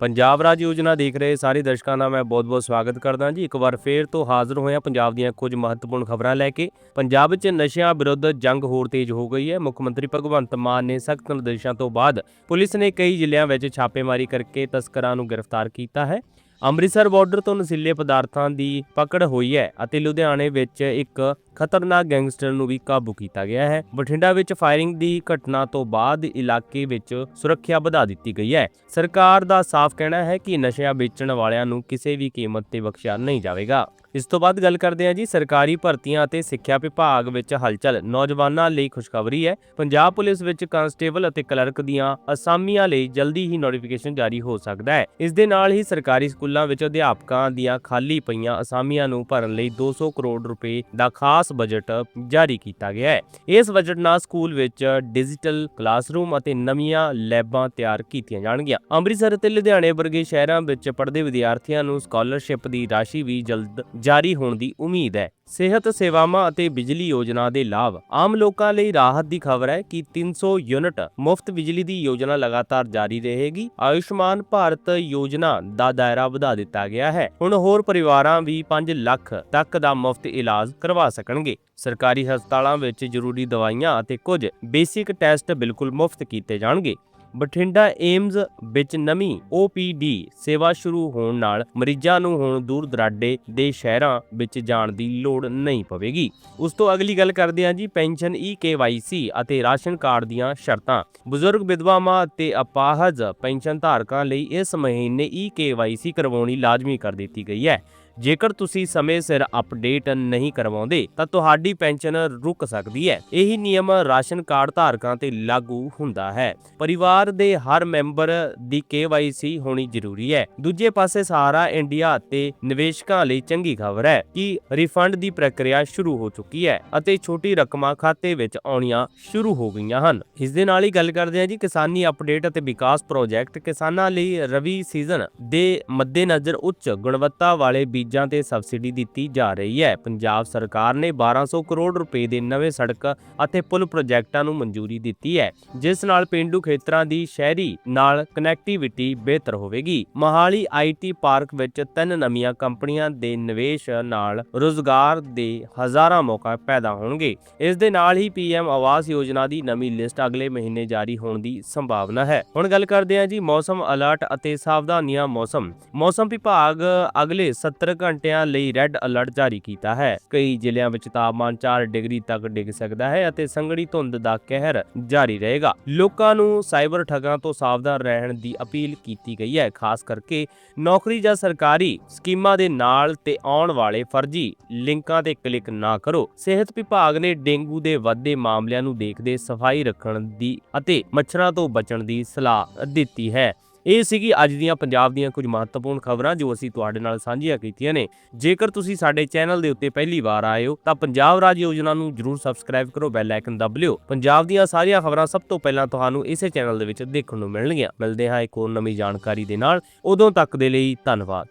ਪੰਜਾਬ ਰਾਜ ਯੋਜਨਾ ਦੇਖ ਰਹੇ ਸਾਰੇ ਦਰਸ਼ਕਾਂ ਦਾ ਮੈਂ ਬਹੁਤ-ਬਹੁਤ ਸਵਾਗਤ ਕਰਦਾ ਜੀ। ਇੱਕ ਵਾਰ ਫੇਰ ਤੋਂ ਹਾਜ਼ਰ ਹੋਇਆ ਪੰਜਾਬ ਦੀਆਂ ਕੁਝ ਮਹੱਤਵਪੂਰਨ ਖਬਰਾਂ ਲੈ ਕੇ। ਪੰਜਾਬ 'ਚ ਨਸ਼ਿਆਂ ਵਿਰੁੱਧ ਜੰਗ ਹੋਰ ਤੇਜ਼ ਹੋ ਗਈ ਹੈ। ਮੁੱਖ ਮੰਤਰੀ ਭਗਵੰਤ ਮਾਨ ਨੇ ਸਖਤ ਨਿਰਦੇਸ਼ਾਂ ਤੋਂ ਬਾਅਦ ਪੁਲਿਸ ਨੇ ਕਈ ਜ਼ਿਲ੍ਹਿਆਂ ਵਿੱਚ ਛਾਪੇਮਾਰੀ ਕਰਕੇ ਤਸਕਰਾਂ ਨੂੰ ਗ੍ਰਿਫਤਾਰ ਕੀਤਾ ਹੈ। ਅੰਮ੍ਰਿਤਸਰ ਬਾਰਡਰ ਤੋਂ ਨਸ਼ੀਲੇ ਪਦਾਰਥਾਂ ਦੀ ਪਕੜ ਹੋਈ ਹੈ ਅਤੇ ਲੁਧਿਆਣੇ ਵਿੱਚ ਇੱਕ ਖਤਰਨਾਕ ਗੈਂਗਸਟਰ ਨੂੰ ਵੀ ਕਾਬੂ ਕੀਤਾ ਗਿਆ ਹੈ। ਬਠਿੰਡਾ ਵਿੱਚ ਫਾਇਰਿੰਗ ਦੀ ਘਟਨਾ ਤੋਂ ਬਾਅਦ ਇਲਾਕੇ ਵਿੱਚ ਸੁਰੱਖਿਆ ਵਧਾ ਦਿੱਤੀ ਗਈ ਹੈ। ਸਰਕਾਰ ਦਾ ਸਾਫ਼ ਕਹਿਣਾ ਹੈ ਕਿ ਨਸ਼ਿਆਂ ਵੇਚਣ ਵਾਲਿਆਂ ਨੂੰ ਕਿਸੇ ਵੀ ਕੀਮਤ ਤੇ ਬਖਸ਼ਿਆ ਨਹੀਂ ਜਾਵੇਗਾ। ਇਸ ਤੋਂ ਬਾਅਦ ਗੱਲ ਕਰਦੇ ਹਾਂ ਜੀ, ਸਰਕਾਰੀ ਭਰਤੀਆਂ ਅਤੇ ਸਿੱਖਿਆ ਵਿਭਾਗ ਵਿੱਚ ਹਲਚਲ। ਨੌਜਵਾਨਾਂ ਲਈ ਖੁਸ਼ਖਬਰੀ ਹੈ। ਪੰਜਾਬ ਪੁਲਿਸ ਵਿੱਚ ਕਾਂਸਟੇਬਲ ਅਤੇ ਕਲਰਕ ਦੀਆਂ ਅਸਾਮੀਆਂ ਲਈ ਜਲਦੀ ਹੀ ਨੋਟੀਫਿਕੇਸ਼ਨ ਜਾਰੀ ਹੋ ਸਕਦਾ ਹੈ। ਇਸ ਦੇ ਨਾਲ ਹੀ ਸਰਕਾਰੀ ਸਕੂਲਾਂ ਵਿੱਚ ਅਧਿਆਪਕਾਂ ਦੀਆਂ ਖਾਲੀ ਪਈਆਂ ਅਸਾਮੀਆਂ ਨੂੰ ਭਰਨ ਲਈ 200 ਕਰੋੜ ਰੁਪਏ ਦਾ ਖਾਸ ਬਜਟ ਜਾਰੀ ਕੀਤਾ ਗਿਆ ਹੈ। ਇਸ ਬਜਟ ਨਾਲ ਸਕੂਲ ਵਿੱਚ ਡਿਜੀਟਲ ਕਲਾਸਰੂਮ ਅਤੇ ਨਵੀਆਂ ਲੈਬਾਂ ਤਿਆਰ ਕੀਤੀਆਂ ਜਾਣਗੀਆਂ। ਅੰਮ੍ਰਿਤਸਰ ਅਤੇ ਲੁਧਿਆਣੇ ਵਰਗੇ ਸ਼ਹਿਰਾਂ ਵਿੱਚ ਪੜ੍ਹਦੇ ਵਿਦਿਆਰਥੀਆਂ ਨੂੰ ਸਕਾਲਰਸ਼ਿਪ ਦੀ ਰਾਸ਼ੀ ਵੀ ਜਲਦ ਜਾਰੀ ਹੋਣ ਦੀ ਉਮੀਦ ਹੈ। ਸਿਹਤ ਸੇਵਾਵਾਂ ਅਤੇ ਬਿਜਲੀ ਯੋਜਨਾ ਦੇ ਲਾਭ। ਆਮ ਲੋਕਾਂ ਲਈ ਰਾਹਤ ਦੀ ਖਬਰ ਹੈ ਕਿ 300 ਯੂਨਿਟ ਮੁਫਤ ਬਿਜਲੀ ਦੀ ਯੋਜਨਾ ਲਗਾਤਾਰ ਜਾਰੀ ਰਹੇਗੀ। ਆਯੁਸ਼ਮਾਨ ਭਾਰਤ ਯੋਜਨਾ ਦਾ ਦਾਇਰਾ ਵਧਾ ਦਿੱਤਾ ਗਿਆ ਹੈ। ਹੁਣ ਹੋਰ ਪਰਿਵਾਰਾਂ ਵੀ 5 ਲੱਖ ਤੱਕ ਦਾ ਮੁਫਤ ਇਲਾਜ ਕਰਵਾ ਸਕਣਗੇ। ਸਰਕਾਰੀ ਹਸਪਤਾਲਾਂ ਵਿੱਚ ਜ਼ਰੂਰੀ ਦਵਾਈਆਂ ਅਤੇ ਕੁਝ ਬੇਸਿਕ ਟੈਸਟ ਬਿਲਕੁਲ ਮੁਫਤ ਕੀਤੇ ਜਾਣਗੇ। ਬਠਿੰਡਾ ਏਮਜ਼ ਵਿੱਚ ਨਵੀਂ OPD ਸੇਵਾ ਸ਼ੁਰੂ ਹੋਣ ਨਾਲ ਮਰੀਜ਼ਾਂ ਨੂੰ ਹੁਣ ਦੂਰ ਦਰਾਡੇ ਦੇ ਸ਼ਹਿਰਾਂ ਵਿੱਚ ਜਾਣ ਦੀ ਲੋੜ ਨਹੀਂ ਪਵੇਗੀ। ਉਸ ਤੋਂ ਅਗਲੀ ਗੱਲ ਕਰਦੇ ਹਾਂ ਜੀ, ਪੈਨਸ਼ਨ EKYC ਅਤੇ ਰਾਸ਼ਨ ਕਾਰਡ ਦੀਆਂ ਸ਼ਰਤਾਂ। ਬਜ਼ੁਰਗ, ਵਿਧਵਾਵਾਂ ਅਤੇ ਅਪਾਹਜ ਪੈਨਸ਼ਨ ਧਾਰਕਾਂ ਲਈ ਇਸ ਮਹੀਨੇ EKYC ਕਰਵਾਉਣੀ ਲਾਜ਼ਮੀ ਕਰ ਦਿੱਤੀ ਗਈ ਹੈ। ਜੇਕਰ ਤੁਸੀਂ ਸਮੇਂ ਸਿਰ ਅਪਡੇਟ ਨਹੀਂ ਕਰਵਾਉਂਦੇ, ਤਾਂ ਤੁਹਾਡੀ ਪੈਨਸ਼ਨ ਰੁਕ ਸਕਦੀ ਹੈ। ਇਹੀ ਨਿਯਮ ਰਾਸ਼ਨ ਕਾਰਡ ਧਾਰਕਾਂ ਤੇ ਲਾਗੂ ਹੁੰਦਾ ਹੈ। ਪਰਿਵਾਰ ਦੇ ਹਰ ਮੈਂਬਰ ਦੀ KYC ਹੋਣੀ ਜ਼ਰੂਰੀ ਹੈ। ਦੂਜੇ ਪਾਸੇ ਸਹਾਰਾ ਇੰਡੀਆ ਅਤੇ ਨਿਵੇਸ਼ਕਾਂ ਲਈ ਚੰਗੀ ਖਬਰ ਹੈ ਕਿ ਰਿਫੰਡ ਦੀ ਪ੍ਰਕਿਰਿਆ ਸ਼ੁਰੂ ਹੋ ਚੁੱਕੀ ਹੈ ਅਤੇ ਛੋਟੀ ਰਕਮਾਂ ਖਾਤੇ ਵਿੱਚ ਆਉਣੀਆਂ ਸ਼ੁਰੂ ਹੋ ਗਈਆਂ ਹਨ। ਇਸ ਦੇ ਨਾਲ ਹੀ ਗੱਲ ਕਰਦੇ ਹਾਂ ਜੀ, ਕਿਸਾਨੀ ਅਪਡੇਟ ਅਤੇ ਵਿਕਾਸ ਪ੍ਰੋਜੈਕਟ ਕਿਸਾਨਾਂ ਲਈ ਰਵੀ ਸੀਜ਼ਨ ਦੇ ਮੱਦੇਨਜ਼ਰ ਉੱਚ ਗੁਣਵੱਤਾ ਵਾਲੇ ਬੀਜਾਂ ਤੇ ਸਬਸਿਡੀ ਦਿੱਤੀ ਜਾ ਰਹੀ ਹੈ। ਪੰਜਾਬ ਸਰਕਾਰ ਨੇ 1200 ਕਰੋੜ ਰੁਪਏ ਦੇ ਨਵੇਂ ਸੜਕ ਅਤੇ ਪੁਲ ਪ੍ਰੋਜੈਕਟਾਂ ਨੂੰ ਮਨਜ਼ੂਰੀ ਦਿੱਤੀ ਹੈ, ਜਿਸ ਨਾਲ ਪਿੰਡੂ ਖੇਤਰਾਂ ਦੀ ਸ਼ਹਿਰੀ ਨਾਲ ਕਨੈਕਟੀਵਿਟੀ ਬਿਹਤਰ ਹੋਵੇਗੀ। ਮਹਾਲੀ ਆਈਟੀ ਪਾਰਕ ਵਿੱਚ ਤਿੰਨ ਨਵੀਆਂ ਕੰਪਨੀਆਂ ਦੇ ਨਿਵੇਸ਼ ਨਾਲ ਰੋਜ਼ਗਾਰ ਦੇ ਹਜ਼ਾਰਾਂ ਮੌਕਾ ਪੈਦਾ ਹੋਣਗੇ। ਇਸ ਦੇ ਨਾਲ ਹੀ ਪੀਐਮ ਆਵਾਸ ਯੋਜਨਾ ਦੀ ਨਵੀਂ ਲਿਸਟ ਅਗਲੇ ਮਹੀਨੇ ਜਾਰੀ ਹੋਣ ਦੀ ਸੰਭਾਵਨਾ ਹੈ। ਹੁਣ ਗੱਲ ਕਰਦੇ ਹਾਂ ਜੀ ਮੌਸਮ ਅਲਰਟ ਅਤੇ ਸਾਵਧਾਨੀਆਂ ਮੌਸਮ। ਮੌਸਮ ਵਿਭਾਗ ਅਗਲੇ 70 ਘੰਟਿਆਂ ਲਈ ਰੈੱਡ ਅਲਰਟ ਜਾਰੀ ਕੀਤਾ ਹੈ। ਕਈ ਜ਼ਿਲ੍ਹਿਆਂ ਵਿੱਚ ਤਾਪਮਾਨ 4 ਡਿਗਰੀ ਤੱਕ ਡਿੱਗ ਸਕਦਾ ਹੈ ਅਤੇ ਸੰਘਣੀ ਧੁੰਦ ਦਾ ਕਹਿਰ ਜਾਰੀ ਰਹੇਗਾ। ਲੋਕਾਂ ਨੂੰ ਸਾਈਬਰ ਠੱਗਾਂ ਤੋਂ ਸਾਵਧਾਨ ਰਹਿਣ ਦੀ ਅਪੀਲ ਕੀਤੀ ਗਈ ਹੈ, ਖਾਸ ਕਰਕੇ ਨੌਕਰੀ ਜਾਂ ਸਰਕਾਰੀ ਸਕੀਮਾਂ ਦੇ ਨਾਲ ਤੇ ਆਉਣ ਵਾਲੇ ਫਰਜ਼ੀ ਲਿੰਕਾਂ ਤੇ ਕਲਿੱਕ ਨਾ ਕਰੋ। ਸਿਹਤ ਵਿਭਾਗ ਨੇ ਡੇਂਗੂ ਦੇ ਵੱਧਦੇ ਮਾਮਲਿਆਂ ਨੂੰ ਦੇਖਦੇ ਸਫ਼ਾਈ ਰੱਖਣ ਦੀ ਅਤੇ ਮੱਛਰਾਂ ਤੋਂ ਬਚਣ ਦੀ ਸਲਾਹ ਦਿੱਤੀ ਹੈ। ਇਹ ਸੀਗੀ ਅੱਜ ਦੀਆਂ ਪੰਜਾਬ ਦੀਆਂ ਕੁਝ ਮਹੱਤਵਪੂਰਨ ਖਬਰਾਂ ਜੋ ਅਸੀਂ ਤੁਹਾਡੇ ਨਾਲ ਸਾਂਝੀਆਂ ਕੀਤੀਆਂ ਨੇ। ਜੇਕਰ ਤੁਸੀਂ ਸਾਡੇ ਚੈਨਲ ਦੇ ਉੱਤੇ ਪਹਿਲੀ ਵਾਰ ਆਏ ਹੋ, ਤਾਂ ਪੰਜਾਬ ਰਾਜ ਯੋਜਨਾ ਨੂੰ ਜਰੂਰ ਸਬਸਕ੍ਰਾਈਬ ਕਰੋ, ਬੈਲ ਆਈਕਨ ਦਬ ਲਿਓ। ਪੰਜਾਬ ਦੀਆਂ ਸਾਰੀਆਂ ਖਬਰਾਂ ਸਭ ਤੋਂ ਪਹਿਲਾਂ ਤੁਹਾਨੂੰ ਇਸੇ ਚੈਨਲ ਦੇ ਵਿੱਚ ਦੇਖਣ ਨੂੰ ਮਿਲਣਗੀਆਂ। ਮਿਲਦੇ ਹਾਂ ਇੱਕ ਹੋਰ ਨਵੀਂ ਜਾਣਕਾਰੀ ਦੇ ਨਾਲ। ਉਦੋਂ ਤੱਕ ਦੇ ਲਈ ਧੰਨਵਾਦ।